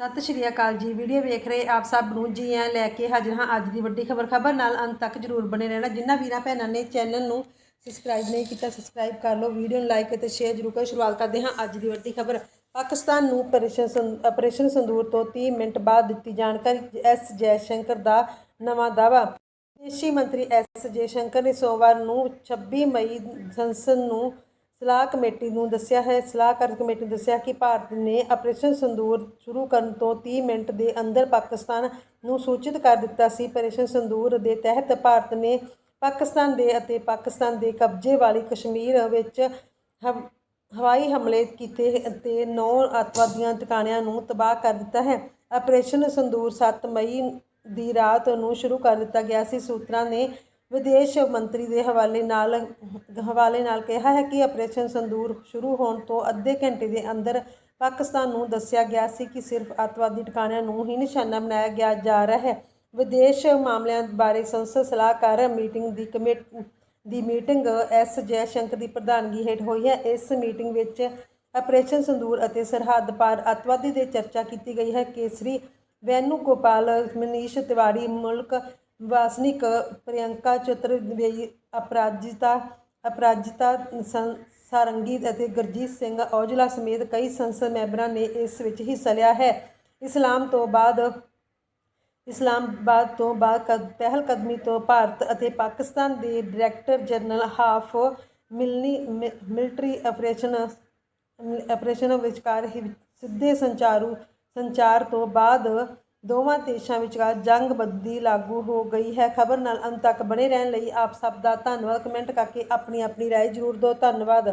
ਸਤਿ ਸ਼੍ਰੀ ਅਕਾਲ ਜੀ। ਵੀਡੀਓ ਵੇਖ ਰਹੇ ਆਪ ਸਭ ਨੂੰ ਜੀ ਆਇਆਂ ਲੈ ਕੇ ਹਾਜ਼ਰ ਹਾਂ ਅੱਜ ਦੀ ਵੱਡੀ ਖਬਰ। ਖਬਰ ਨਾਲ ਅੰਤ ਤੱਕ ਜਰੂਰ ਬਣੇ ਰਹਿਣਾ। ਜਿਨ੍ਹਾਂ ਵੀਰਾਂ ਭੈਣਾਂ ਨੇ ਚੈਨਲ ਨੂੰ ਸਬਸਕ੍ਰਾਈਬ ਨਹੀਂ ਕੀਤਾ ਸਬਸਕ੍ਰਾਈਬ ਕਰ ਲਓ, ਵੀਡੀਓ ਨੂੰ ਲਾਈਕ ਅਤੇ ਸ਼ੇਅਰ ਜਰੂਰ ਕਰੋ। ਸ਼ੁਰੂਆਤ ਕਰਦੇ ਹਾਂ ਅੱਜ ਦੀ ਵੱਡੀ ਖਬਰ। ਪਾਕਿਸਤਾਨ ਨੂੰ ਆਪਰੇਸ਼ਨ ਸੰ- ਆਪਰੇਸ਼ਨ ਸੰਦੂਰ ਤੋਂ 30 ਮਿੰਟ ਬਾਅਦ ਦਿੱਤੀ ਜਾਣਕਾਰੀ ਐਸ ਜੈਸ਼ੰਕਰ ਦਾ ਨਵਾਂ ਦਾਅਵਾ। ਵਿਦੇਸ਼ੀ ਮੰਤਰੀ ਐਸ ਜੈਸ਼ੰਕਰ ਨੇ ਸੋਮਵਾਰ ਨੂੰ 26 ਮਈ ਸੰਸਦ ਨੂੰ ਸਲਾਹ ਕਮੇਟੀ ਨੂੰ ਦੱਸਿਆ ਹੈ। ਸਲਾਹਕਾਰ ਕਮੇਟੀ ਨੇ ਦੱਸਿਆ ਕਿ ਭਾਰਤ ਨੇ ਆਪਰੇਸ਼ਨ ਸੰਦੂਰ ਸ਼ੁਰੂ ਕਰਨ ਤੋਂ 30 ਮਿੰਟ ਦੇ ਅੰਦਰ ਪਾਕਿਸਤਾਨ ਨੂੰ ਸੂਚਿਤ ਕਰ ਦਿੱਤਾ ਸੀ। ਆਪਰੇਸ਼ਨ ਸੰਦੂਰ ਦੇ ਤਹਿਤ ਭਾਰਤ ਨੇ ਪਾਕਿਸਤਾਨ ਦੇ ਅਤੇ ਪਾਕਿਸਤਾਨ ਦੇ ਕਬਜ਼ੇ ਵਾਲੀ ਕਸ਼ਮੀਰ ਵਿੱਚ ਹਵਾਈ ਹਮਲੇ ਕੀਤੇ ਅਤੇ 9 ਅੱਤਵਾਦੀਆਂ ਟਿਕਾਣਿਆਂ ਨੂੰ ਤਬਾਹ ਕਰ ਦਿੱਤਾ ਹੈ। ਆਪਰੇਸ਼ਨ ਸੰਦੂਰ 7 ਮਈ ਦੀ ਰਾਤ ਨੂੰ ਸ਼ੁਰੂ ਕਰ ਦਿੱਤਾ ਗਿਆ ਸੀ। ਸੂਤਰਾਂ ਨੇ ਵਿਦੇਸ਼ ਮੰਤਰੀ ਦੇ ਹਵਾਲੇ ਨਾਲ ਹਵਾਲੇ ਨਾਲ ਕਿਹਾ ਹੈ ਕਿ ਆਪਰੇਸ਼ਨ ਸੰਦੂਰ ਸ਼ੁਰੂ ਹੋਣ ਤੋਂ ਅੱਧੇ ਘੰਟੇ ਦੇ ਅੰਦਰ ਪਾਕਿਸਤਾਨ ਨੂੰ ਦੱਸਿਆ ਗਿਆ ਸੀ ਕਿ ਸਿਰਫ ਅੱਤਵਾਦੀ ਟਿਕਾਣਿਆਂ ਨੂੰ ਹੀ ਨਿਸ਼ਾਨਾ ਬਣਾਇਆ ਗਿਆ ਜਾ ਰਿਹਾ ਹੈ। ਵਿਦੇਸ਼ ਮਾਮਲਿਆਂ ਬਾਰੇ ਸੰਸਦ ਸਲਾਹਕਾਰ ਮੀਟਿੰਗ ਦੀ ਕਮੇਟੀ, ਦੀ ਮੀਟਿੰਗ ਐਸ ਜੈਸ਼ੰਕਰ ਦੀ ਪ੍ਰਧਾਨਗੀ ਹੇਠ ਹੋਈ ਹੈ। ਇਸ ਮੀਟਿੰਗ ਵਿੱਚ ਆਪਰੇਸ਼ਨ ਸੰਦੂਰ ਅਤੇ ਸਰਹੱਦ ਪਾਰ ਅੱਤਵਾਦੀ ਦੇ ਚਰਚਾ ਕੀਤੀ ਗਈ ਹੈ। ਕੇਸਰੀ ਵੈਨੂ ਗੋਪਾਲ ਮਨੀਸ਼ ਤਿਵਾੜੀ, ਮੁਲਕ ਵਾਸਨਿਕ ਪ੍ਰਿਯੰਕਾ ਚਤੁਰਵੇਦੀ ਅਪਰਾਜਿਤਾ ਅਪਰਾਜਿਤਾ ਸੰ- ਸਾਰੰਗੀ ਅਤੇ ਗੁਰਜੀਤ ਸਿੰਘ ਔਜਲਾ ਸਮੇਤ ਕਈ ਸੰਸਦ ਮੈਂਬਰਾਂ ਨੇ ਇਸ ਵਿੱਚ ਹਿੱਸਾ ਲਿਆ ਹੈ। ਇਸਲਾਮ ਤੋਂ ਬਾਅਦ ਇਸਲਾਮਾਬਾਦ ਤੋਂ ਬਾਅਦ ਕਦ, ਪਹਿਲ ਕਦਮੀ ਤੋਂ ਭਾਰਤ ਅਤੇ ਪਾਕਿਸਤਾਨ ਦੇ ਡਾਇਰੈਕਟਰ ਜਨਰਲ ਹਾਫ ਮਿਲਨੀ, ਮਿ- ਮਿਲਟਰੀ ਆਪਰੇਸ਼ਨ ਆਪਰੇਸ਼ਨ ਵਿਚਕਾਰ ਸਿੱਧੇ ਸੰਚਾਰੂ, ਸੰਚਾਰ ਤੋਂ ਬਾਅਦ ਦੋਵਾਂ ਦੇਸ਼ਾਂ ਵਿਚਕਾਰ ਜੰਗ ਬੱਦੀ ਲਾਗੂ ਹੋ ਗਈ ਹੈ ਖਬਰ ਨਾਲ ਅੰਤ ਤੱਕ ਬਣੇ ਰਹਿਣ ਲਈ ਆਪ ਸਭ ਦਾ ਧੰਨਵਾਦ ਕਮੈਂਟ ਕਰਕੇ ਆਪਣੀ ਆਪਣੀ رائے ਜ਼ਰੂਰ ਦਿਓ ਧੰਨਵਾਦ